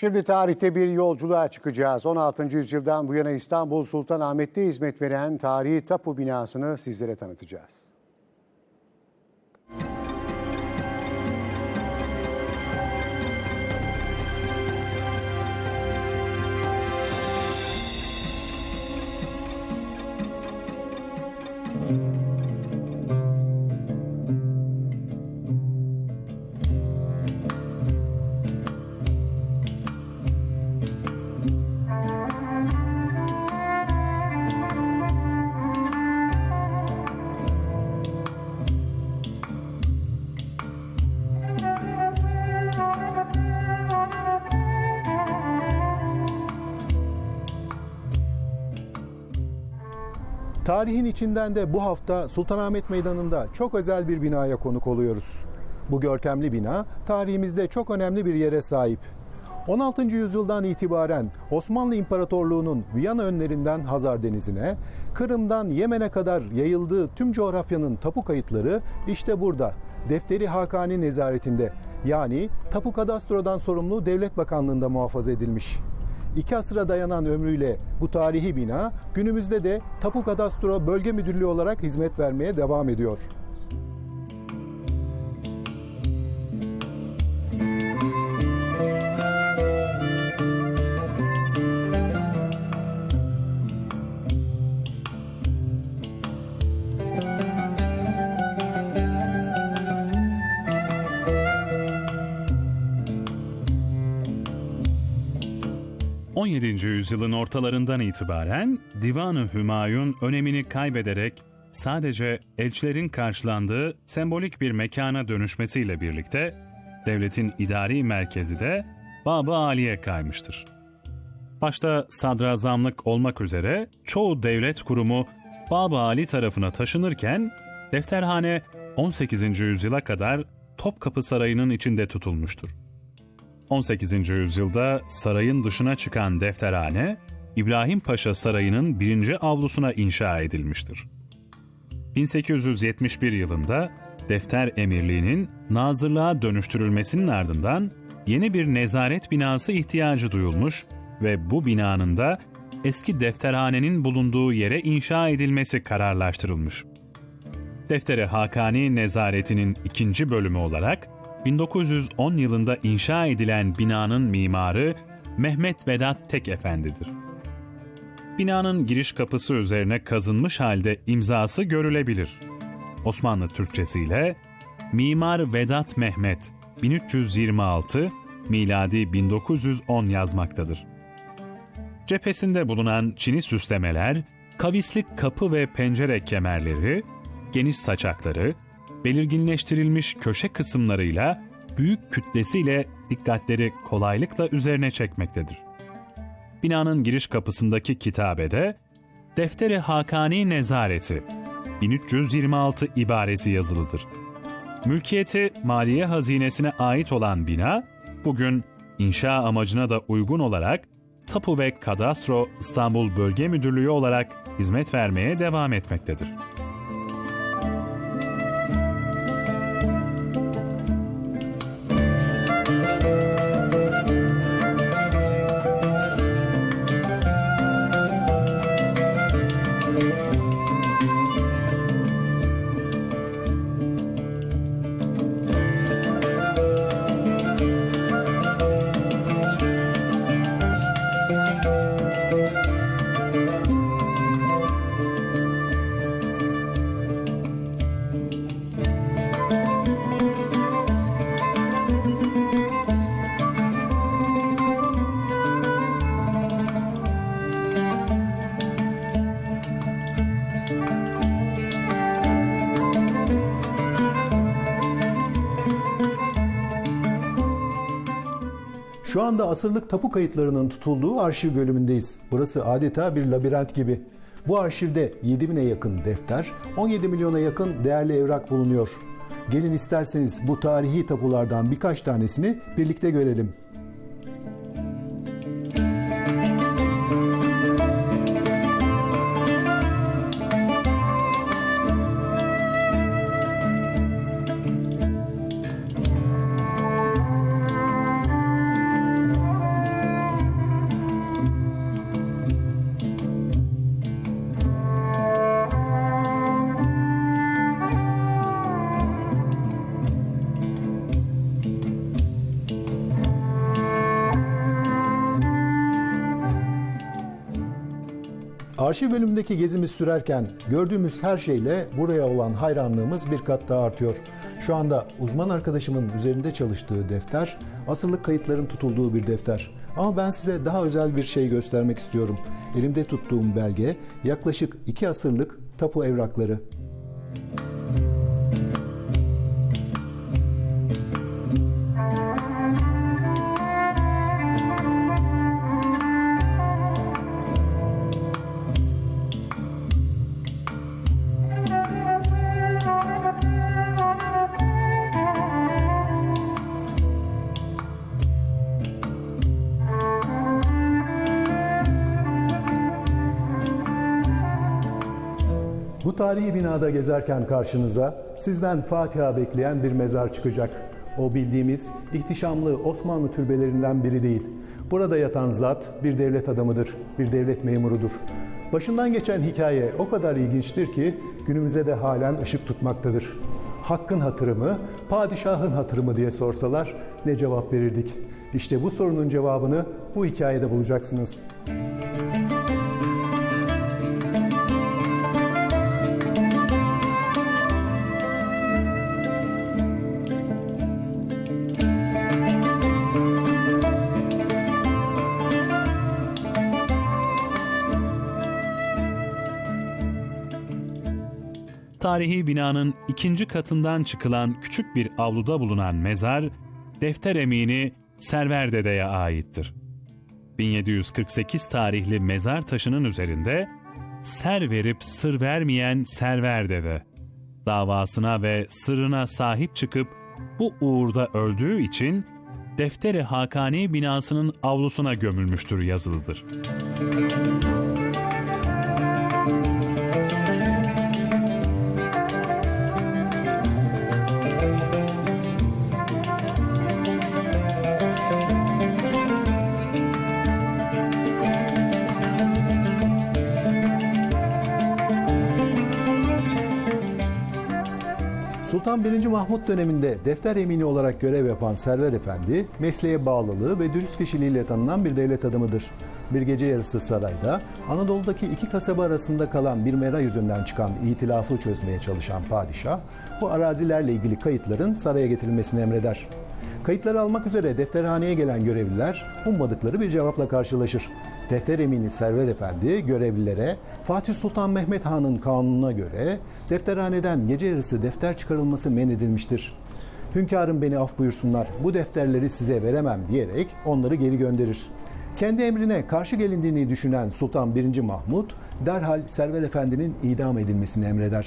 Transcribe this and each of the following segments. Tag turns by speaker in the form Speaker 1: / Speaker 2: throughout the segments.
Speaker 1: Şimdi tarihte bir yolculuğa çıkacağız. 16. yüzyıldan bu yana İstanbul Sultanahmet'te hizmet veren tarihi tapu binasını sizlere tanıtacağız.
Speaker 2: Tarihin içinden de bu hafta Sultanahmet Meydanı'nda çok özel bir binaya konuk oluyoruz. Bu görkemli bina tarihimizde çok önemli bir yere sahip. 16. yüzyıldan itibaren Osmanlı İmparatorluğu'nun Viyana önlerinden Hazar Denizi'ne, Kırım'dan Yemen'e kadar yayıldığı tüm coğrafyanın tapu kayıtları işte burada. Defteri Hakani nezaretinde yani Tapu Kadastro'dan sorumlu Devlet Bakanlığı'nda muhafaza edilmiş. İki asıra dayanan ömrüyle bu tarihi bina günümüzde de Tapu Kadastro Bölge Müdürlüğü olarak hizmet vermeye devam ediyor.
Speaker 3: 17. yüzyılın ortalarından itibaren Divan-ı Hümayun önemini kaybederek sadece elçilerin karşılandığı sembolik bir mekana dönüşmesiyle birlikte devletin idari merkezi de Bab-ı Ali'ye kaymıştır. Başta sadrazamlık olmak üzere çoğu devlet kurumu Bab-ı Ali tarafına taşınırken defterhane 18. yüzyıla kadar Topkapı Sarayı'nın içinde tutulmuştur. 18. yüzyılda sarayın dışına çıkan defterhane, İbrahim Paşa Sarayı'nın birinci avlusuna inşa edilmiştir. 1871 yılında defter emirliğinin nazırlığa dönüştürülmesinin ardından yeni bir nezaret binası ihtiyacı duyulmuş ve bu binanın da eski defterhanenin bulunduğu yere inşa edilmesi kararlaştırılmış. Deftere Hakani Nezaretinin ikinci bölümü olarak 1910 yılında inşa edilen binanın mimarı Mehmet Vedat Tek Efendi'dir. Binanın giriş kapısı üzerine kazınmış halde imzası görülebilir. Osmanlı Türkçesiyle Mimar Vedat Mehmet 1326 miladi 1910 yazmaktadır. Cephesinde bulunan çini süslemeler, kavislik kapı ve pencere kemerleri, geniş saçakları, belirginleştirilmiş köşe kısımlarıyla büyük kütlesiyle dikkatleri kolaylıkla üzerine çekmektedir. Binanın giriş kapısındaki kitabede Defteri Hakani Nezareti 1326 ibaresi yazılıdır. Mülkiyeti maliye hazinesine ait olan bina, bugün inşa amacına da uygun olarak Tapu ve Kadastro İstanbul Bölge Müdürlüğü olarak hizmet vermeye devam etmektedir.
Speaker 2: Şu anda asırlık tapu kayıtlarının tutulduğu arşiv bölümündeyiz. Burası adeta bir labirent gibi. Bu arşivde 7000'e yakın defter, 17 milyona yakın değerli evrak bulunuyor. Gelin isterseniz bu tarihi tapulardan birkaç tanesini birlikte görelim. Arşiv bölümündeki gezimiz sürerken gördüğümüz her şeyle buraya olan hayranlığımız bir kat daha artıyor. Şu anda uzman arkadaşımın üzerinde çalıştığı defter, asırlık kayıtların tutulduğu bir defter. Ama ben size daha özel bir şey göstermek istiyorum. Elimde tuttuğum belge yaklaşık iki asırlık tapu evrakları. Bu tarihi binada gezerken karşınıza sizden Fatiha bekleyen bir mezar çıkacak. O bildiğimiz ihtişamlı Osmanlı türbelerinden biri değil. Burada yatan zat bir devlet adamıdır, bir devlet memurudur. Başından geçen hikaye o kadar ilginçtir ki günümüze de halen ışık tutmaktadır. Hakkın hatırı mı, padişahın hatırı mı diye sorsalar ne cevap verirdik? İşte bu sorunun cevabını bu hikayede bulacaksınız.
Speaker 3: Tarihi binanın ikinci katından çıkılan küçük bir avluda bulunan mezar, defter emini Server Dede'ye aittir. 1748 tarihli mezar taşının üzerinde ser verip sır vermeyen Server Dede, davasına ve sırrına sahip çıkıp bu uğurda öldüğü için Defteri Hakani binasının avlusuna gömülmüştür yazılıdır.
Speaker 2: Sultan 1. Mahmut döneminde defter emini olarak görev yapan Server Efendi, mesleğe bağlılığı ve dürüst kişiliğiyle tanınan bir devlet adamıdır. Bir gece yarısı sarayda, Anadolu'daki iki kasaba arasında kalan bir mera yüzünden çıkan itilafı çözmeye çalışan padişah, bu arazilerle ilgili kayıtların saraya getirilmesini emreder. Kayıtları almak üzere defterhaneye gelen görevliler ummadıkları bir cevapla karşılaşır. Defter emini Server Efendi görevlilere Fatih Sultan Mehmet Han'ın kanununa göre defterhaneden gece yarısı defter çıkarılması men edilmiştir. Hünkârım beni af buyursunlar bu defterleri size veremem diyerek onları geri gönderir. Kendi emrine karşı gelindiğini düşünen Sultan 1. Mahmut derhal Server Efendi'nin idam edilmesini emreder.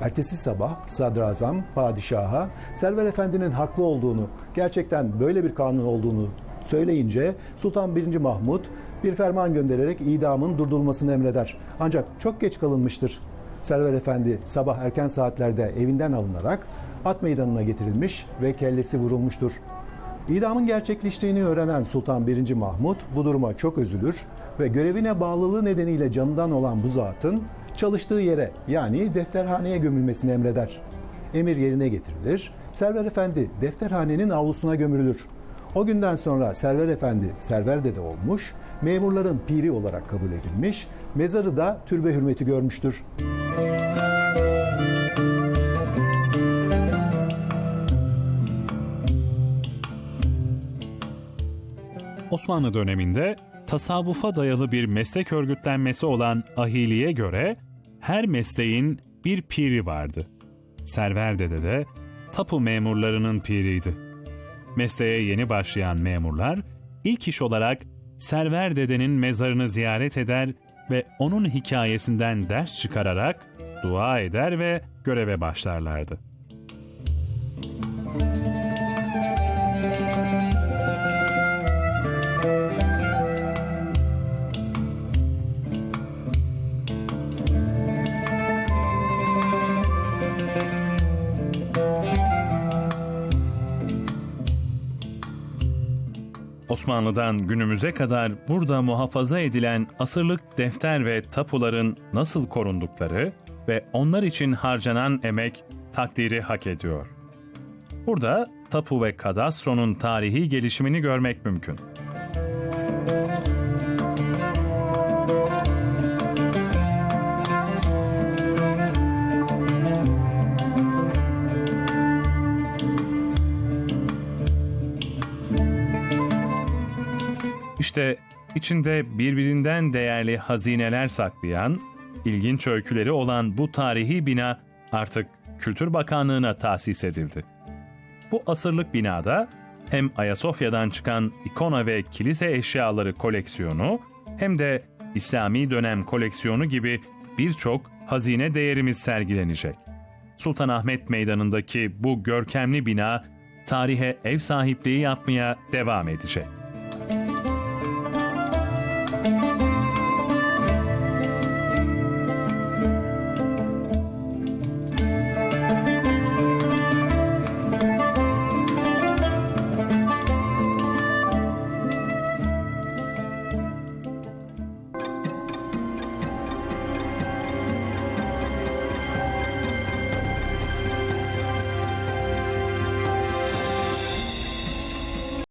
Speaker 2: Ertesi sabah sadrazam padişaha Server Efendi'nin haklı olduğunu, gerçekten böyle bir kanun olduğunu söyleyince Sultan 1. Mahmut bir ferman göndererek idamın durdurulmasını emreder. Ancak çok geç kalınmıştır. Server Efendi sabah erken saatlerde evinden alınarak at meydanına getirilmiş ve kellesi vurulmuştur. İdamın gerçekleştiğini öğrenen Sultan 1. Mahmut bu duruma çok üzülür ve görevine bağlılığı nedeniyle canından olan bu zatın çalıştığı yere yani defterhaneye gömülmesini emreder. Emir yerine getirilir. Server Efendi defterhanenin avlusuna gömülür. O günden sonra Server Efendi Server Dede olmuş, memurların piri olarak kabul edilmiş, mezarı da türbe hürmeti görmüştür.
Speaker 3: Osmanlı döneminde tasavvufa dayalı bir meslek örgütlenmesi olan ahiliye göre her mesleğin bir piri vardı. Server Dede de tapu memurlarının piriydi. Mesleğe yeni başlayan memurlar ilk iş olarak Server Dede'nin mezarını ziyaret eder ve onun hikayesinden ders çıkararak dua eder ve göreve başlarlardı. Osmanlı'dan günümüze kadar burada muhafaza edilen asırlık defter ve tapuların nasıl korundukları ve onlar için harcanan emek takdiri hak ediyor. Burada tapu ve kadastronun tarihi gelişimini görmek mümkün. İşte içinde birbirinden değerli hazineler saklayan, ilginç öyküleri olan bu tarihi bina artık Kültür Bakanlığı'na tahsis edildi. Bu asırlık binada hem Ayasofya'dan çıkan ikona ve kilise eşyaları koleksiyonu hem de İslami dönem koleksiyonu gibi birçok hazine değerimiz sergilenecek. Sultanahmet Meydanı'ndaki bu görkemli bina tarihe ev sahipliği yapmaya devam edecek.